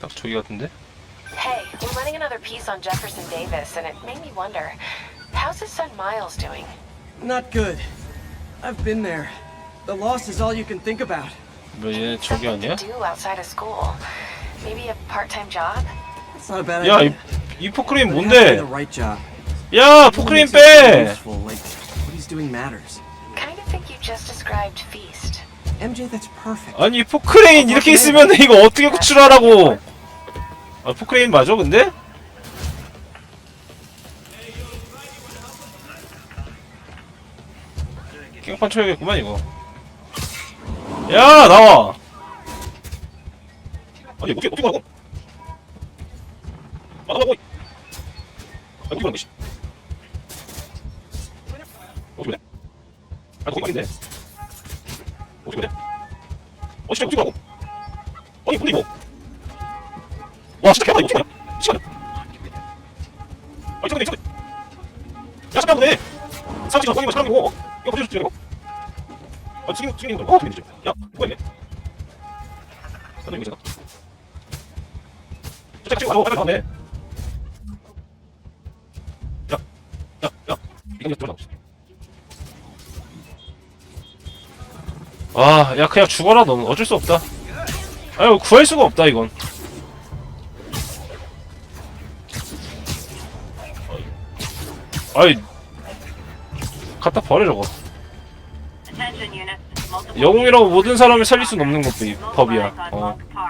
딱 저기 같은데? Hey, we're running another piece on Jefferson Davis, and it made me wonder how's his son Miles doing? Not good. I've been there. The loss is all you can think about. 뭐 얘 저기 Something 아니야? to do outside of school. Maybe a part-time job? It's not a bad 야, 이, idea. 이 포크레인 But it has to be 뭔데? the right job. 야, 포크레인 What makes it 빼! useful, Like, what he's doing matters. Kind of think you just described Feast. MJ, that's perfect. 아니, 포크레인 이렇게 있으면 이거 어떻게 구출하라고! 아, 포크레인 맞아, 근데? 깽판 쳐야겠구만, 이거. 야, 나와! 아니, 어떻게, 어떻게 가라고? 아, 나와, 어이. 아, 어떻게 가는 거지? 어떻게 돼? 아, 거기 막인데. 어떻게 돼? 어, 진짜 어떻게 가고? 아니, 근데 이거. 와, 진짜 개하다, 이거? 미치겠네. 아니, 잠깐만, 잠깐만. 야, 잠깐만, 내. 사람 지금 사람이고, 사람이고, 어? 이거 어떻게 죽여, 이거? 아, 지금, 지금 이거, 어, 되지? 야, 누가 있네? 나 이거 있잖아. 저, 지금, 아, 빨리 나왔네. 야, 야, 야. 이거 들어가. 아, 야, 그냥 죽어라, 너는. 어쩔 수 없다. 아유, 구할 수가 없다, 이건. 아이, 갖다 버려, 저거. 영웅이라고 모든 사람을 살릴 수는 없는 것, 법이야. 어.